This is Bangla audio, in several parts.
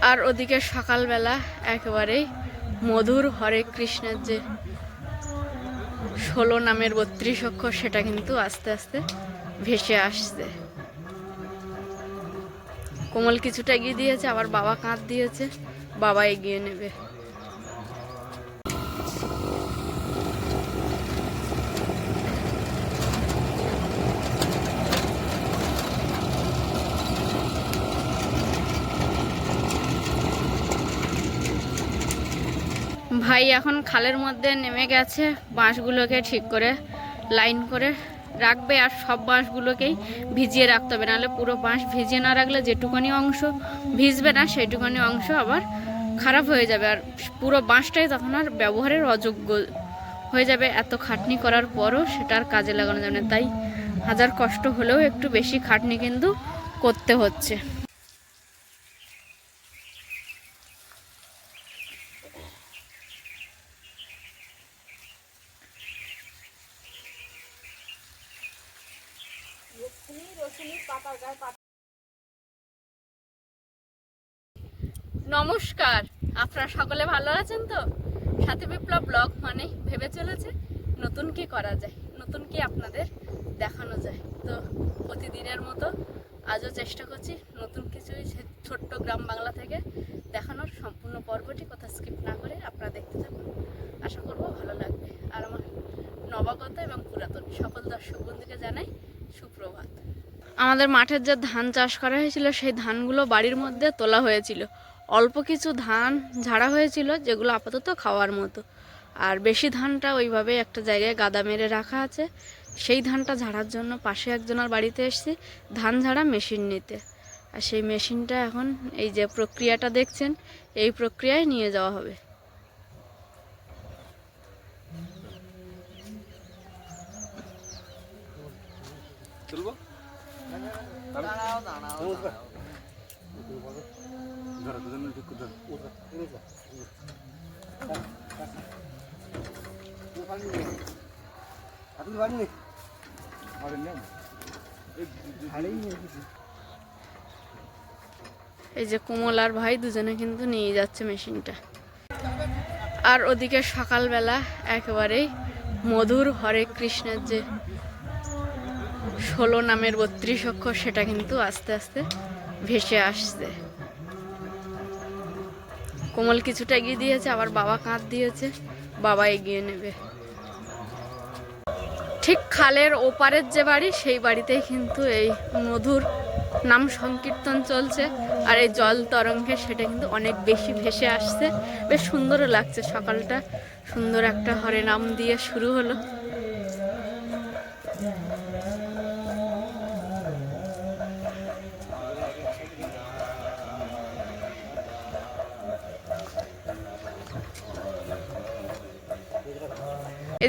আর ওদিকে সকালবেলা একেবারেই মধুর হরে কৃষ্ণের যে ষোলো নামের বত্রিশ অক্ষর, সেটা কিন্তু আস্তে আস্তে ভেসে আসছে। কোমল কিছুটা এগিয়ে দিয়েছে, আবার বাবা কাঁধ দিয়েছে, বাবা এগিয়ে নেবে। ভাই এখন খালের মধ্যে নেমে গেছে বাঁশগুলোকে ঠিক করে লাইন করে রাখবে আর সব বাঁশগুলোকেই ভিজিয়ে রাখতে হবে। নাহলে পুরো বাঁশ ভিজিয়ে না রাখলে যেটুকুনি অংশ ভিজবে না, সেইটুকুনি অংশ আবার খারাপ হয়ে যাবে। আর পুরো বাঁশটাই তখন আর ব্যবহারের অযোগ্য হয়ে যাবে। এত খাটনি করার পরও সেটা আর কাজে লাগানো যাবে না। তাই হাজার কষ্ট হলেও একটু বেশি খাটনি কিন্তু করতে হচ্ছে। নমস্কার। আপনারা সকলে ভালো আছেন তো? সাথী বিপ্লব ব্লগ মানে ভেবে চলেছে নতুন কি করা যায়, নতুন কি আপনাদের দেখানো যায়। তো প্রতিদিনের মতো আজও চেষ্টা করছি নতুন কিছুই ছোট্ট গ্রাম বাংলা থেকে দেখানোর সম্পূর্ণ পর্বটি কথা স্কিপ না করে আপনারা দেখতে থাকুন। আশা করব ভালো লাগবে। আর আমার নবাগত এবং পুরাতন সকল দর্শক বন্ধুকে জানাই সুপ্রভাত। আমাদের মাঠের যে ধান চাষ করা হয়েছিল, সেই ধানগুলো বাড়ির মধ্যে তোলা হয়েছিল। অল্প কিছু ধান ঝাড়া হয়েছিল, যেগুলো আপাতত খাওয়ার মতো। আর বেশি ধানটা ওইভাবে একটা জায়গায় গাদা মেরে রাখা আছে। সেই ধানটা ঝাড়ার জন্য পাশে একজনের বাড়িতে এসেছি, ধান ঝাড়া মেশিন নিতে। আর সেই মেশিনটা এখন এই যে প্রক্রিয়াটা দেখছেন, এই প্রক্রিয়ায় নিয়ে যাওয়া হবে। ধরো, দুজন ধরো। এই যে কোমল আর ভাই দুজনে কিন্তু নিয়ে যাচ্ছে মেশিনটা। আর ওদিকে সকালবেলা একেবারেই মধুর হরে কৃষ্ণের যে ষোলো নামের বত্রিশ অক্ষর, সেটা কিন্তু আস্তে আস্তে ভেসে আসছে। কোমল কিছুটা এগিয়ে দিয়েছে, আবার বাবা কাঁধ দিয়েছে, বাবা এগিয়ে নেবে। ঠিক খালের ওপারের যে বাড়ি, সেই বাড়িতেই কিন্তু এই মধুর নাম সংকীর্তন চলছে, আর এই জল তরঙ্গে সেটা কিন্তু অনেক বেশি ভেসে আসছে। বেশ সুন্দরও লাগছে সকালটা। সুন্দর একটা হরে নাম দিয়ে শুরু হলো।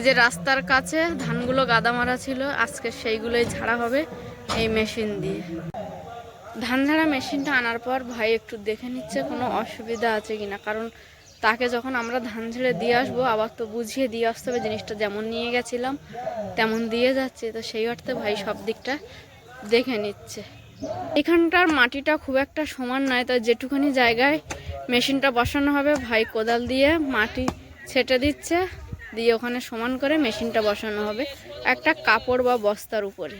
যে রাস্তার কাছে ধানগুলো গাদা মারা ছিল, আজকে সেইগুলোই ঝাড়া হবে এই মেশিন দিয়ে। ধান ঝাড়া মেশিনটা আনার পর ভাই একটু দেখে নিচ্ছে, কোনো অসুবিধা আছে কিনা কারণ তাকে যখন আমরা ধান ঝেড়ে দিয়ে আসব, আবার তো বুঝিয়ে দিয়ে আসতে হবে, জিনিসটা যেমন নিয়ে গেছিলাম, তেমন দিয়ে যাচ্ছে। তো সেই অর্থে ভাই সব দিকটা দেখে নিচ্ছে। এখানটার মাটিটা খুব একটা সমান নয়, তো যেটুখানি জায়গায় মেশিনটা বসানো হবে, ভাই কোদাল দিয়ে মাটি ছেটে দিচ্ছে। দিয়ে ওখানে সমান করে মেশিনটা বসানো হবে একটা কাপড় বা বস্তার উপরে।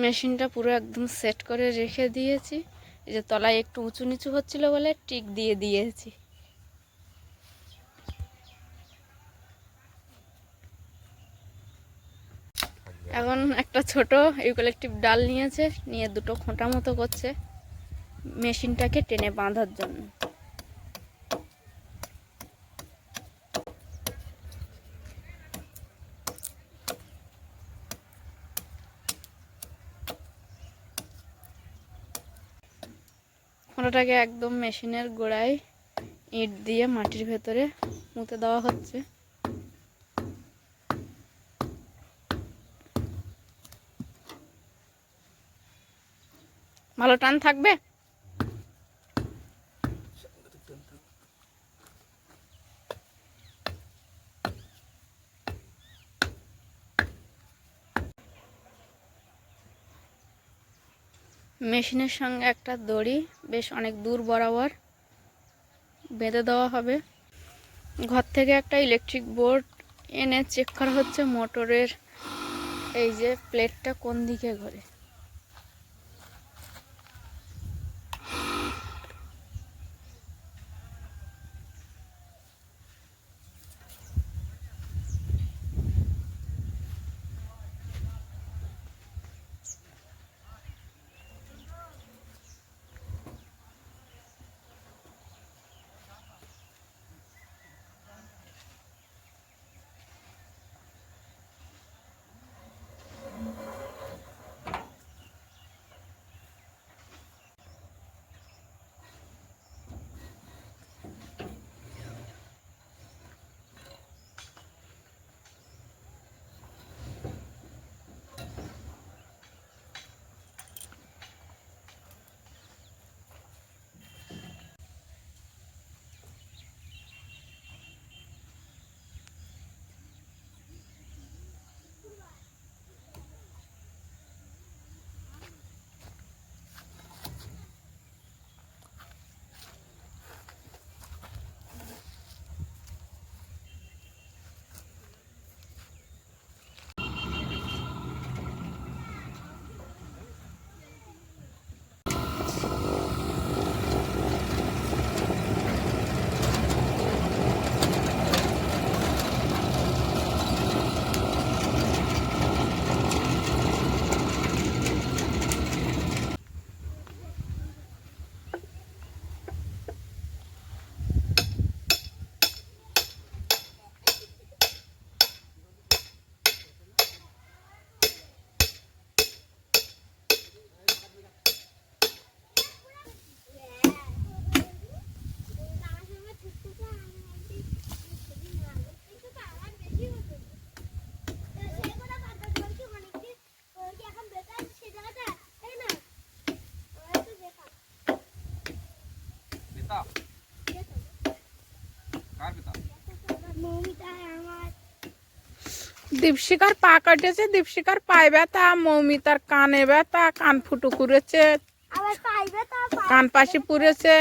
মেশিনটা পুরো একদম সেট করে রেখে দিয়েছি। এই যে তলায় একটু উঁচু নিচু হচ্ছিল বলে টিক দিয়ে দিয়েছি। এখন একটা ছোট ইউক্যালিপটিভ ডাল নিয়েছে, নিয়ে দুটো খোঁটা মতো করছে মেশিনটাকে টেনে বাঁধার জন্য। খোঁটাটাকে একদম মেশিনের গোড়ায় ইট দিয়ে মাটির ভেতরে মুতে দেওয়া হচ্ছে। ভালো টান থাকবে? মেশিনের সঙ্গে একটা দড়ি, বেশ অনেক দূর বরাবর বেঁধে দেওয়া হবে। ঘর থেকে একটা ইলেকট্রিক বোর্ড এনে চেক করা হচ্ছে মোটরের, এই যে প্লেটটা কোন দিকে ঘোরে। দীপশিকার পা কাটেছে দীপশিখার পায়ে ব্যথা মৌমিতার কানে ব্যথা কান ফুটো করেছে কান পাশে পুড়েছে।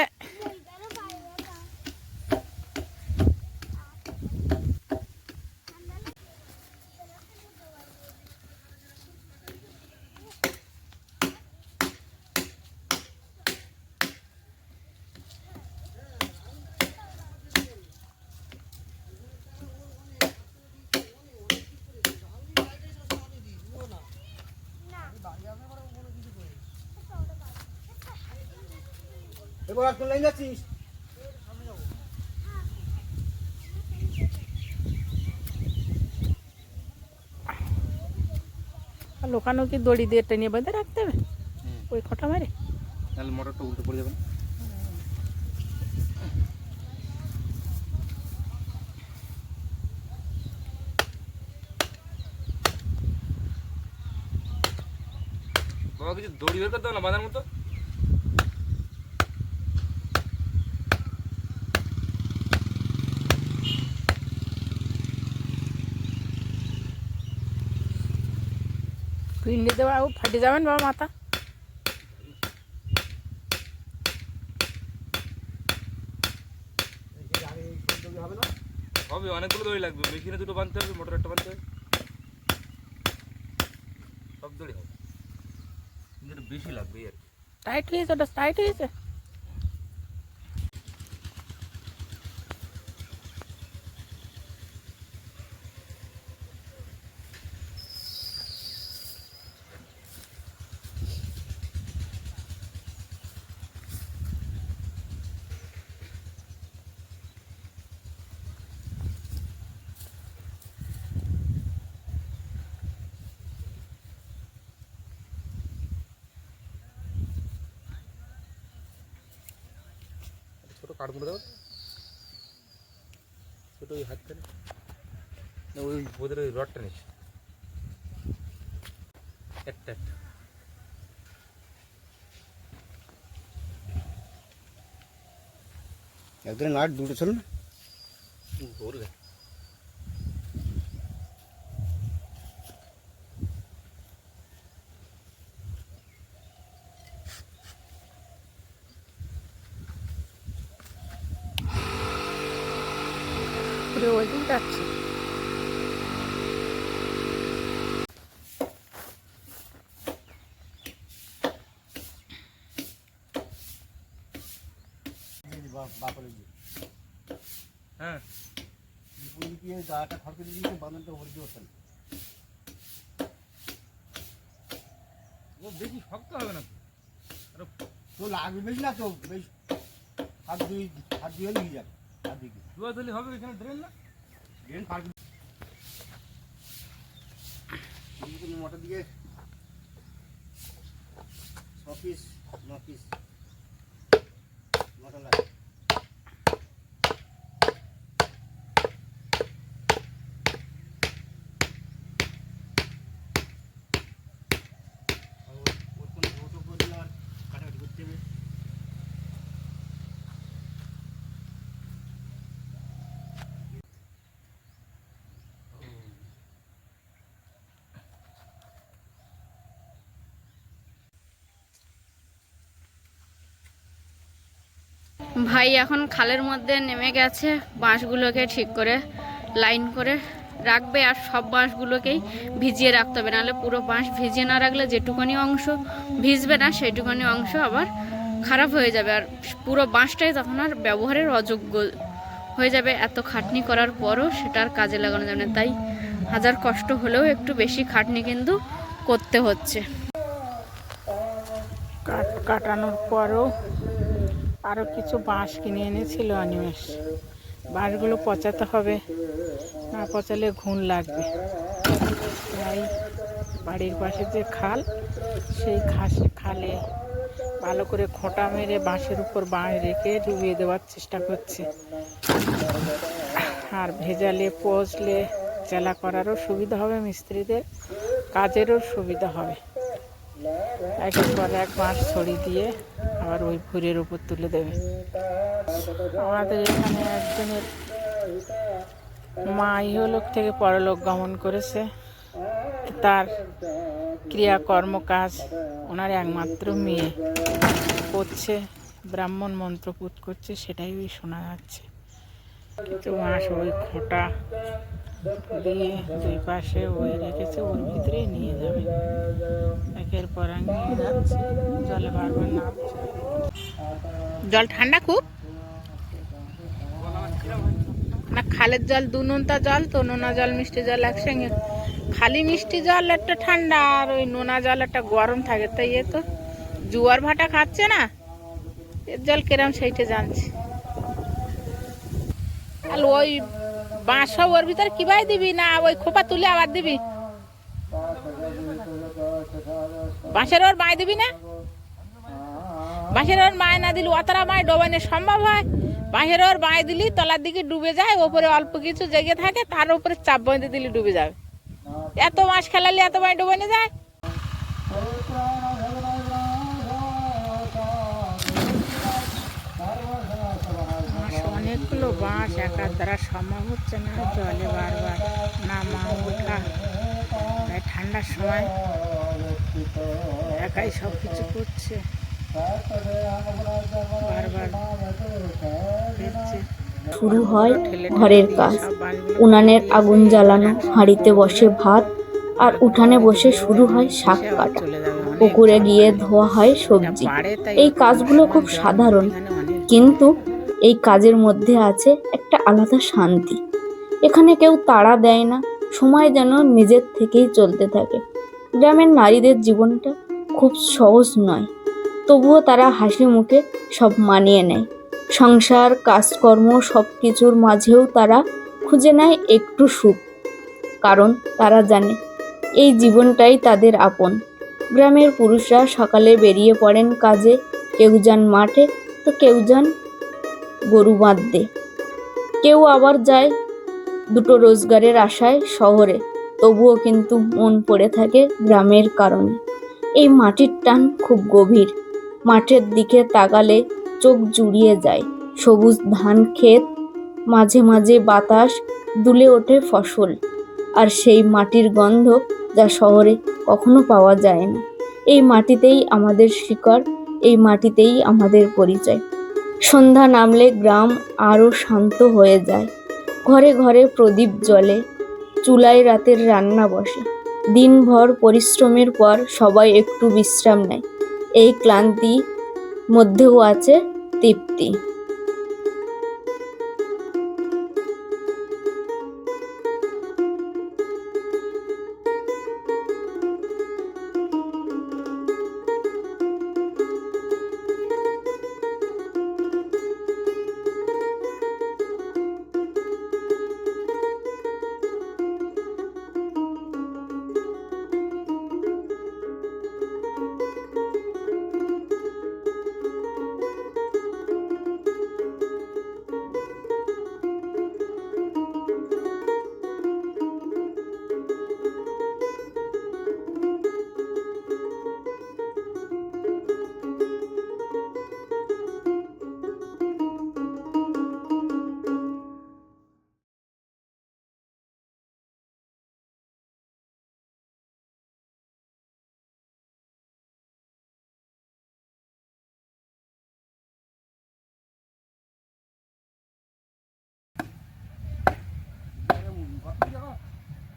এবার আর কোন লাইন যাচ্ছিস লোকানো কি দড়ি দিয়ে টেনে বেঁধে রাখতে হবে? ওই খোঁটা মারে? তাহলে মোটরটা উল্টো পড়ে যাবে? বাবা কিছু দড়ি বের করতে হবে না বাঁধার মতো? পিন্ডি দেওয়া ও ফাটে যাবেন বাবা মাথা হবে অনেকগুলো দড়ি লাগবে মেশিনে দুটো বাঁধতে হবে মোটর একটা বাঁধতে হবে সব দড়ি হবে কিন্তু একটু বেশি লাগবে এই আর কি। টাইট হয়েছে ওটা টাইট হয়েছে কাঠগুলো দাও ছোটো ওই হাতখানে না। ওই ওদের ওই রডটা নিস একটা একটা। একদিন নাট দুটো ছিল না? ধরবে পুরো ওইদিন যাচ্ছে। হ্যাঁ। খড়কে দিয়ে দিয়েছে বাঁধনটা ভরে দিয়ে ওঠেন ও বেশি শক্ত হবে না তো। তো লাগবে না তো বেশ হাত দুই হাত দিয়ে নিয়ে যাবে হাত দিয়ে দুয়া হবে ওইখানে ড্রেন না? ড্রেন পার্ক মোটর দিয়ে অফিস পিস ন পিস মোটর লাগে আর ওর- ওর কোনো ভোটও করলে আর কাটাকাটি করতে হবে ভাই এখন খালের মধ্যে নেমে গেছে বাঁশগুলোকে ঠিক করে লাইন করে রাখবে আর সব বাঁশগুলোকেই ভিজিয়ে রাখতে হবে। নাহলে পুরো বাঁশ ভিজিয়ে না রাখলে যেটুকুনি অংশ ভিজবে না সেইটুকুনি অংশ আবার খারাপ হয়ে যাবে। আর পুরো বাঁশটাই তখন আর ব্যবহারের অযোগ্য হয়ে যাবে। এত খাটনি করার পরও সেটার কাজে লাগানো যাবে না। তাই হাজার কষ্ট হলেও একটু বেশি খাটনি কিন্তু করতে হচ্ছে। কাট কাটানোর পরও আরও কিছু বাঁশ কিনে এনেছিল অনিমেষ বাঁশগুলো পচাতে হবে, না পচালে ঘুণ লাগবে। তাই বাড়ির পাশে যে খাল, সেই খাস, খালে ভালো করে খোঁটা মেরে বাঁশের উপর বাঁশ রেখে ডুবিয়ে দেওয়ার চেষ্টা করছে। আর ভেজালে, পচলে চেলা করারও সুবিধা হবে, মিস্ত্রিদের কাজেরও সুবিধা হবে। একের পর এক বাঁশ ছড়ি দিয়ে আবার ওই ভুরের উপর তুলে দেবে। আমাদের এখানে একজনের মা ইহলোক থেকে পরলোক গমন করেছে। তার ক্রিয়াকর্ম কাজ ওনার একমাত্র মেয়ে। করছে, ব্রাহ্মণ মন্ত্র মন্ত্রপুত করছে, সেটাই শোনা যাচ্ছে। কিছু মাস ওই খোঁটা দিয়ে দুই পাশে ওই রেখেছে, ওর ভিতরে নিয়ে যাবে। একের পর নিয়ে যাচ্ছে জলে বারবার নামছে জল ঠান্ডা খুব? না, খালের জল, দু নোনতা জল, তো নোনা জল, মিষ্টি জল একসঙ্গে। খালি মিষ্টি জল একটা ঠান্ডা, আর ওই নোনা জল একটা গরম থাকে, তাই এ তো জুয়ার ভাটা খাচ্ছে না। এর জল কেরাম সেইটা জানছি। আর ওই বাঁশ ওর ভিতরে কীভাবে দিবি না, ওই খোপা তুলে আবার দিবি। বাঁশের ওর মায় দিবি না? বাঁশের ওর মায় না দিলে অতটা মায় ডোবানো সম্ভব হয়? বাঁশের ওর মায় দিলি, তলার দিকে ডুবে যায়, ওপরে অল্প কিছু জেগে থাকে, তার উপরে চাপ বেঁধে দিলে, ডুবে যাবে। এত মাছ খেলালে এত মায় ডুবানো যায়? অনেকগুলো বাঁশ একার দ্বারা সম্ভব হচ্ছে না জলে বারবার নামা ওঠা। তাই ঠান্ডার সময় একাই সব কিছু করছে। বারবার শুরু হয় ঘরের কাজ। উনানের আগুন জ্বালানো হাঁড়িতে বসে ভাত আর উঠানে বসে শুরু হয় শাক কাটা। পুকুরে গিয়ে ধোয়া হয় সবজি। এই কাজগুলো খুব সাধারণ। কিন্তু এই কাজের মধ্যে আছে একটা আলাদা শান্তি। এখানে কেউ তাড়া দেয় না, সময় যেন নিজের থেকেই চলতে থাকে। গ্রামের নারীদের জীবনটা খুব সহজ নয়, তবুও তারা হাসি মুখে সব মানিয়ে নেয়। সংসার, কাজকর্ম সব কিছুর মাঝেও তারা খুঁজে নেয় একটু সুখ, কারণ তারা জানে এই জীবনটাই তাদের আপন। গ্রামের পুরুষরা সকালে বেরিয়ে পড়েন কাজে, কেউ যান মাঠে, তো কেউ যান গরু বাঁধতে। কেউ আবার যায় দুটো রোজগারের আশায় শহরে, তবুও কিন্তু মন পড়ে থাকে গ্রামের কারণে। এই মাটির টান খুব গভীর। মাঠের দিকে তাকালে চোখ জুড়িয়ে যায়। সবুজ ধান ক্ষেত, মাঝে মাঝে বাতাস দুলে ওঠে ফসল। আর সেই মাটির গন্ধ যা শহরে কখনো পাওয়া যায় না। এই মাটিতেই আমাদের শিকড় এই মাটিতেই আমাদের পরিচয়। সন্ধ্যা নামলে গ্রাম আরও শান্ত হয়ে যায়। ঘরে ঘরে প্রদীপ জ্বলে চুলায় রাতের রান্না বসে। দিনভর পরিশ্রমের পর সবাই একটু বিশ্রাম নেয়। এই ক্লান্তি মধ্যেও আছে তৃপ্তি।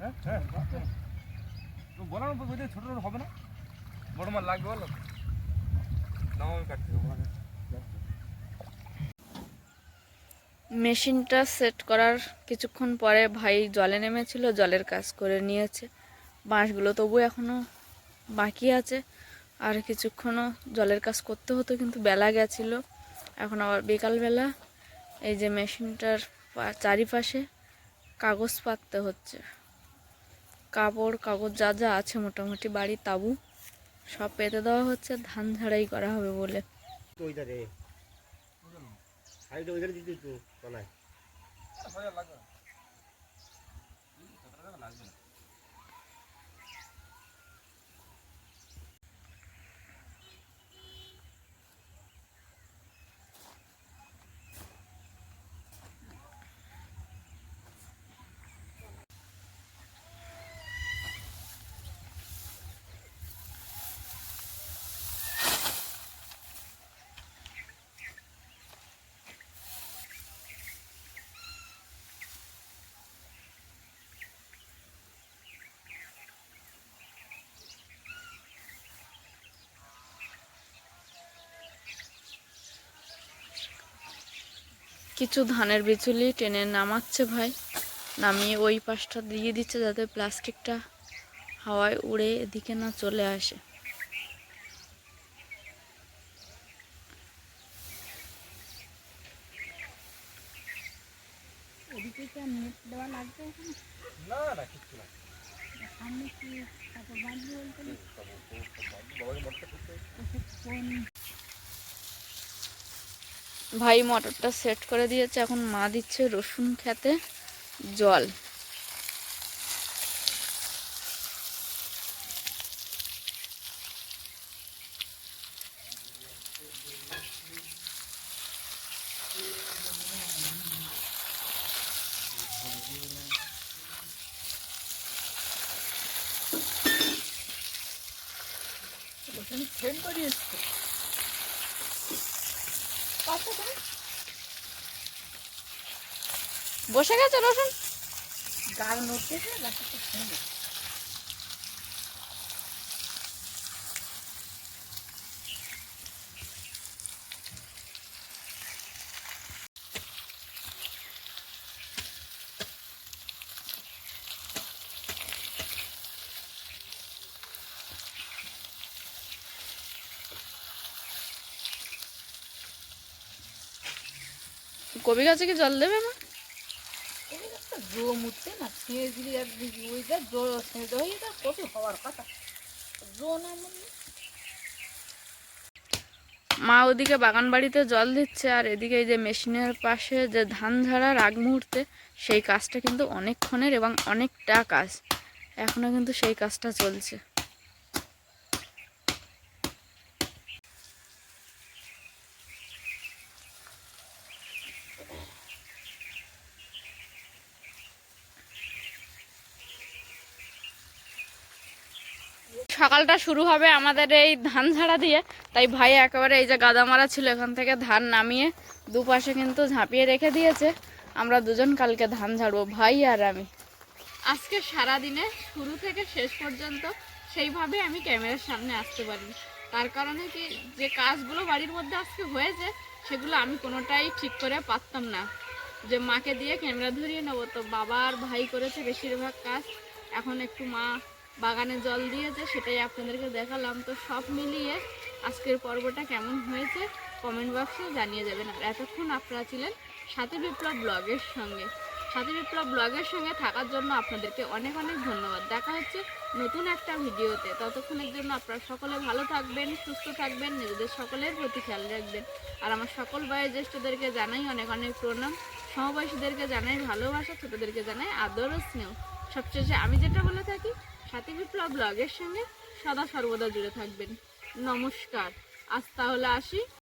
হ্যাঁ হ্যাঁ কাটতে মেশিনটা সেট করার কিছুক্ষণ পরে ভাই জলে নেমেছিল, জলের কাজ করে নিয়েছে। বাঁশগুলো তবু এখনও বাকি আছে। আর কিছুক্ষণও জলের কাজ করতে হতো, কিন্তু বেলা গেছিল। এখন আবার বিকালবেলা এই যে মেশিনটার চারিপাশে কাগজ পাততে হচ্ছে। কাপড়, কাগজ যা যা আছে মোটামুটি বাড়ি তাবু, সব পেতে দেওয়া হচ্ছে। ধান ঝাড়াই করা হবে বলে। ওইটা কিছু ধানের বিচুলি টেনে নামাচ্ছে ভাই। নামিয়ে ওই পাশটা দিয়ে দিচ্ছে যাতে প্লাস্টিকটা হাওয়ায় উড়ে এদিকে না চলে আসে না না কিচ্ছু না ভাই মটরটা সেট করে দিয়েছে। এখন মা দিচ্ছে রসুন খেতে জল। বসে গেছে রসুন? কবি গাছে কি জল দেবে মা? জো না, ছিঁড়ে দিলে আর ওই যা ছিঁড়ে হয়ে কত হওয়ার কথা। মা ওদিকে বাগান বাড়িতে জল দিচ্ছে, আর এদিকে এই যে মেশিনের পাশে যে ধান ঝাড়ার আগ মুহূর্তে, সেই কাজটা কিন্তু অনেকক্ষণের এবং অনেকটা কাজ। এখনও কিন্তু সেই কাজটা চলছে। সকালটা শুরু হবে আমাদের এই ধান ঝাড়া দিয়ে। তাই ভাই একেবারে এই যে গাদা মারা ছিল, এখান থেকে ধান নামিয়ে দুপাশে কিন্তু ঝাঁপিয়ে রেখে দিয়েছে। আমরা দুজন কালকে ধান ঝাড়বো, ভাই আর আমি। আজকে সারা দিনে শুরু থেকে শেষ পর্যন্ত সেইভাবে আমি ক্যামেরার সামনে আসতে পারি তার কারণে কি, যে কাজগুলো বাড়ির মধ্যে আজকে হয়েছে, সেগুলো আমি কোনোটাই ঠিক করে পারতাম না। যে মাকে দিয়ে ক্যামেরা ধরিয়ে নেব। তো বাবা আর ভাই করেছে বেশিরভাগ কাজ। এখন একটু মা বাগানে জল দিয়েছে, সেটাই আপনাদেরকে দেখালাম। তো সব মিলিয়ে আজকের পর্বটা কেমন হয়েছে কমেন্ট বক্সে জানিয়ে যাবেন আর এতক্ষণ আপনারা ছিলেন সাথী বিপ্লব ব্লগের সঙ্গে। সাথী বিপ্লব ব্লগের সঙ্গে থাকার জন্য আপনাদেরকে অনেক অনেক ধন্যবাদ। দেখা হচ্ছে নতুন একটা ভিডিওতে। ততক্ষণের জন্য আপনারা সকলে ভালো থাকবেন, সুস্থ থাকবেন, নিজেদের সকলের প্রতি খেয়াল রাখবেন। আর আমার সকল বয়োজ্যেষ্ঠদেরকে জানাই অনেক অনেক প্রণাম। সমবয়সীদেরকে জানাই ভালোবাসা, ছোটোদেরকে জানাই আদর ও স্নেহ। সবশেষে আমি যেটা বলে থাকি সাথী বিপ্লব ব্লগের সঙ্গে সদা সর্বদা জুড়ে থাকবেন। নমস্কার। আজ তাহলে আসি।